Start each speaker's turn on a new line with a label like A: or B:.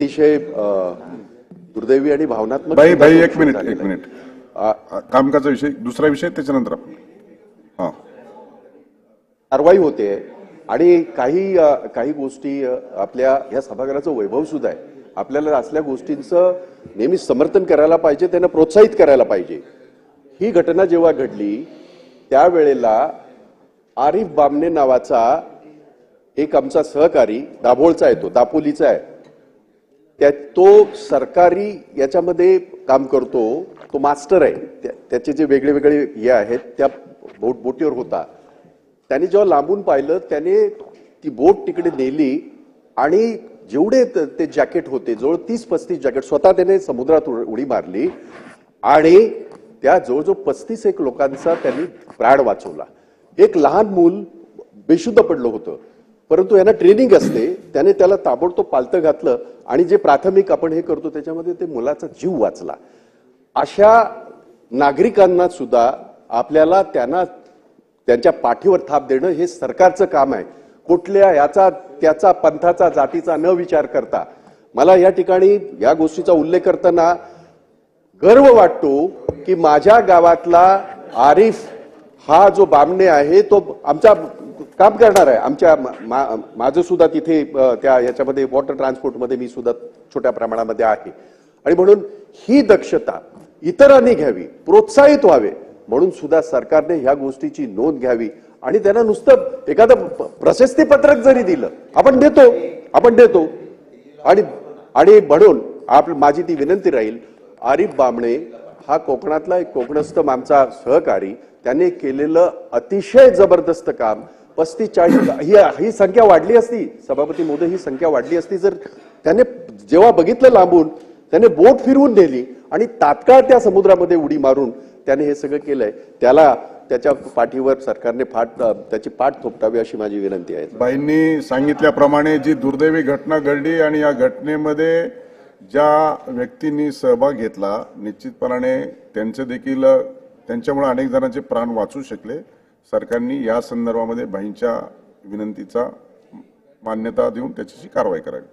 A: अतिशय दुर्दैवी आणि भावनात्मक
B: भाई भाई एक मिनिट एक. मिनिट. कामकाजा विषय दुसरा विषय त्याच्यानंतर आपण. हा.
A: कारवाई होते आणि काही काही गोष्टी आपल्या या सभागृहाचं वैभव सुद्धा आहे. आपल्याला असल्या गोष्टींचं नेहमी समर्थन करायला पाहिजे त्यांना प्रोत्साहित करायला पाहिजे. ही घटना जेव्हा घडली त्यावेळेला आरिफ बामणे नावाचा एक आमचा सहकारी दाभोळचा आहे तो दापोलीचा आहे. त्या तो सरकारी याच्यामध्ये काम करतो तो मास्टर आहे. त्या- त्याचे जे वेगळे वेगळे हे आहेत त्या बोट बोटीवर होता. त्याने जेव्हा लांबून पाहिलं त्याने ती बोट तिकडे नेली आणि जेवढे ते जॅकेट होते जवळ तीस पस्तीस जॅकेट स्वतः त्याने समुद्रात उड- उडी मारली आणि त्या जवळजवळ पस्तीस एक लोकांचा त्यांनी प्राण वाचवला. एक लहान मूल बेशुद्ध पडलं होतं. परंतु यांना ट्रेनिंग असते त्याने त्याला ताबडतोब पालतं घातलं आणि जे प्राथमिक आपण हे करतो त्याच्यामध्ये ते मुलाचा जीव वाचला. अशा नागरिकांना सुद्धा आपल्याला त्यांना त्यांच्या पाठीवर थाप देणं हे सरकारचं काम आहे. कुठल्या याचा त्याचा पंथाचा जातीचा न विचार करता. मला या ठिकाणी या गोष्टीचा उल्लेख करताना गर्व वाटतो की माझ्या गावातला आरिफ हा जो बामणे आहे तो आमचा काम करणार आहे. आमच्या मा- माझं सुद्धा तिथे त्या याच्यामध्ये वॉटर ट्रान्सपोर्टमध्ये मी सुद्धा छोट्या प्रमाणामध्ये आहे. आणि म्हणून ही दक्षता इतरांनी घ्यावी प्रोत्साहित व्हावे म्हणून सुद्धा सरकारने ह्या गोष्टीची नोंद घ्यावी. आणि त्यांना नुसतं एखादं प्रशस्तीपत्रक प्रशस्ती पत्रक जरी दिलं आपण देतो आपण देतो. आणि आणि म्हणून आप माझी ती विनंती राहील आरिफ बामणे हा कोकणातला एक कोकणस्थ आमचा सहकारी त्याने केलेलं अतिशय जबरदस्त काम. पस्तीस चाळीस ही ही संख्या वाढली असती. सभापती मोदी ही संख्या वाढली असती. जर त्याने जेव्हा बघितलं लांबून त्याने बोट फिरवून नेली आणि तात्काळ त्या समुद्रामध्ये उडी मारून त्याने हे सगळं केलंय. त्याला त्याच्या पाठीवर सरकारने फाट त्याची पाठ थोपटावी अशी माझी विनंती आहे.
B: बाईंनी सांगितल्याप्रमाणे जी दुर्दैवी घटना घडली आणि या घटनेमध्ये ज्या व्यक्तींनी सहभाग घेतला निश्चितपणाने त्यांचे देखील त्यांच्यामुळे अनेक जणांचे प्राण वाचू शकले. सरकारनी या संदर्भामध्ये भाईंच्या विनंतीचा मान्यता देऊन त्याच्याशी कारवाई करावी.